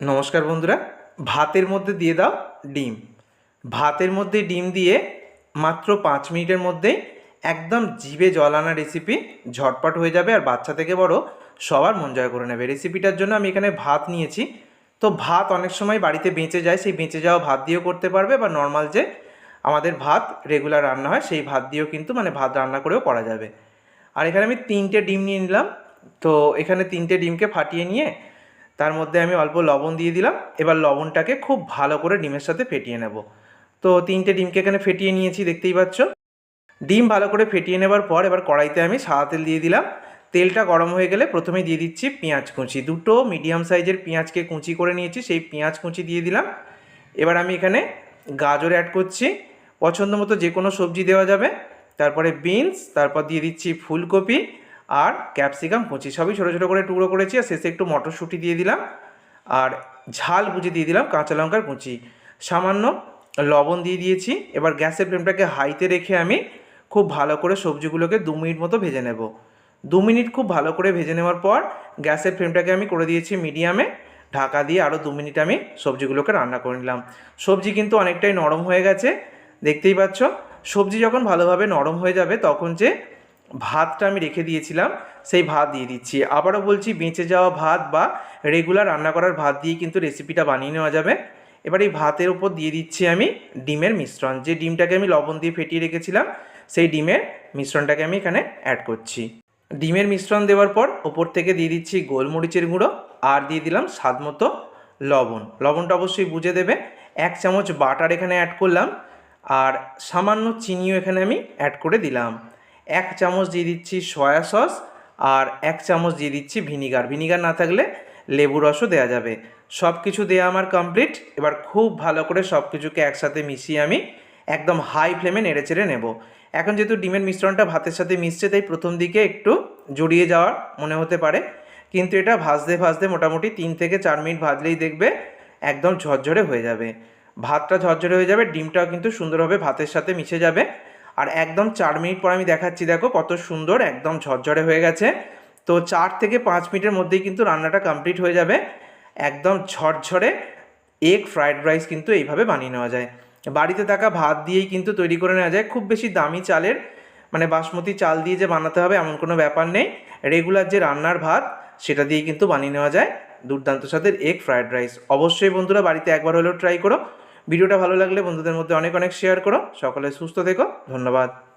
নমস্কার বন্ধুরা, ভাতের মধ্যে দিয়ে দাও ডিম। ভাতের মধ্যে ডিম দিয়ে মাত্র পাঁচ মিনিটের মধ্যেই একদম জিভে জল আনা রেসিপি ঝটপট হয়ে যাবে আর বাচ্চা থেকে বড় সবার মন জয় করে নেবে। রেসিপিটার জন্য আমি এখানে ভাত নিয়েছি। তো ভাত অনেক সময় বাড়িতে বেঁচে যায়, সেই বেঁচে যাওয়া ভাত দিয়েও করতে পারবে বা নর্মাল যে আমাদের ভাত রেগুলার রান্না হয়, সেই ভাত দিয়েও কিন্তু মানে ভাত রান্না করেও করা যাবে। আর এখানে আমি তিনটে ডিম নিয়ে নিলাম। তো এখানে তিনটে ডিমকে ফাটিয়ে নিয়ে তার মধ্যে আমি অল্প লবণ দিয়ে দিলাম। এবার লবণটাকে খুব ভালো করে ডিমের সাথে ফেটিয়ে নেব। তো তিনটে ডিমকে এখানে ফেটিয়ে নিয়েছি, দেখতেই পাচ্ছ। ডিম ভালো করে ফেটিয়ে নেবার পর এবার কড়াইতে আমি সাদা তেল দিয়ে দিলাম। তেলটা গরম হয়ে গেলে প্রথমে দিয়ে দিচ্ছি পেঁয়াজ কুচি। দুটো মিডিয়াম সাইজের পেঁয়াজকে কুচি করে নিয়েছি, সেই পেঁয়াজ কুচি দিয়ে দিলাম। এবার আমি এখানে গাজর অ্যাড করছি। পছন্দ মতো যে কোনো সবজি দেওয়া যাবে। তারপরে বিনস, তারপর দিয়ে দিচ্ছি ফুলকপি। আর ক্যাপসিকাম কুচি সবই ছোটো ছোটো করে টুকরো করেছি, আর শেষে একটু মটরশুঁটি দিয়ে দিলাম, আর ঝাল কুচি দিয়ে দিলাম কাঁচা লঙ্কার কুচি। সামান্য লবণ দিয়ে দিয়েছি, এবার গ্যাসের ফ্লেমটাকে হাইতে রেখে আমি খুব ভালো করে সবজিগুলোকে দু মিনিট মতো ভেজে নেব। দু মিনিট খুব ভালো করে ভেজে নেওয়ার পর গ্যাসের ফ্লেমটাকে আমি করে দিয়েছি মিডিয়ামে, ঢাকা দিয়ে আরও দু মিনিট আমি সবজিগুলোকে রান্না করে নিলাম। সবজি কিন্তু অনেকটাই নরম হয়ে গেছে, দেখতেই পাচ্ছ? সবজি যখন ভালোভাবে নরম হয়ে যাবে, তখন যে ভাতটা আমি রেখে দিয়েছিলাম, সেই ভাত দিয়ে দিচ্ছি। আবারও বলছি, বেঁচে যাওয়া ভাত বা রেগুলার রান্না করার ভাত দিয়ে কিন্তু রেসিপিটা বানিয়ে নেওয়া যাবে। এবার এই ভাতের উপর দিয়ে দিচ্ছি আমি ডিমের মিশ্রণ। যে ডিমটাকে আমি লবণ দিয়ে ফেটিয়ে রেখেছিলাম, সেই ডিমের মিশ্রণটাকে আমি এখানে অ্যাড করছি। ডিমের মিশ্রণ দেওয়ার পর ওপর থেকে দিয়ে দিচ্ছি গোলমরিচের গুঁড়ো আর দিয়ে দিলাম স্বাদ মতো লবণ। লবণটা অবশ্যই বুঝে দেবে। এক চামচ বাটার এখানে অ্যাড করলাম আর সামান্য চিনিও এখানে আমি অ্যাড করে দিলাম। এক চামচ দিয়ে দিচ্ছি সয়া সস আর এক চামচ দিয়ে দিচ্ছি ভিনিগার। ভিনিগার না থাকলে লেবু রসও দেওয়া যাবে। সব কিছু দেওয়া আমার কমপ্লিট এবার খুব ভালো করে সব কিছুকে একসাথে মিশিয়ে আমি একদম হাই ফ্লেমে নেড়ে চেড়ে নেব। এখন যেহেতু ডিমের মিশ্রণটা ভাতের সাথে মিশছে, তাই প্রথম দিকে একটু জড়িয়ে যাওয়ার মনে হতে পারে। কিন্তু এটা ভাজতে ভাজতে মোটামুটি তিন থেকে চার মিনিট ভাজলেই দেখবে একদম ঝরঝরে হয়ে যাবে। ভাতটা ঝরঝরে হয়ে যাবে, ডিমটাও কিন্তু সুন্দরভাবে ভাতের সাথে মিশে যাবে। আর একদম চার মিনিট পর আমি দেখাচ্ছি, দেখো কত সুন্দর, একদম ঝরঝরে হয়ে গেছে। তো চার থেকে পাঁচ মিনিটের মধ্যেই কিন্তু রান্নাটা কমপ্লিট হয়ে যাবে। একদম ঝরঝরে এগ ফ্রায়েড রাইস কিন্তু এইভাবে বানিয়ে নেওয়া যায়। বাড়িতে থাকা ভাত দিয়েই কিন্তু তৈরি করে নেওয়া যায়। খুব বেশি দামি চালের মানে বাসমতি চাল দিয়ে যে বানাতে হবে এমন কোনো ব্যাপার নেই। রেগুলার যে রান্নার ভাত, সেটা দিয়েই কিন্তু বানিয়ে নেওয়া যায়। দুর্দান্ত স্বাদের এগ ফ্রায়েড রাইস অবশ্যই বন্ধুরা বাড়িতে একবার হলেও ট্রাই করো। ভিডিওটা ভালো লাগলে বন্ধুদের মধ্যে অনেক অনেক শেয়ার করো। সকলে সুস্থ থেকো। ধন্যবাদ।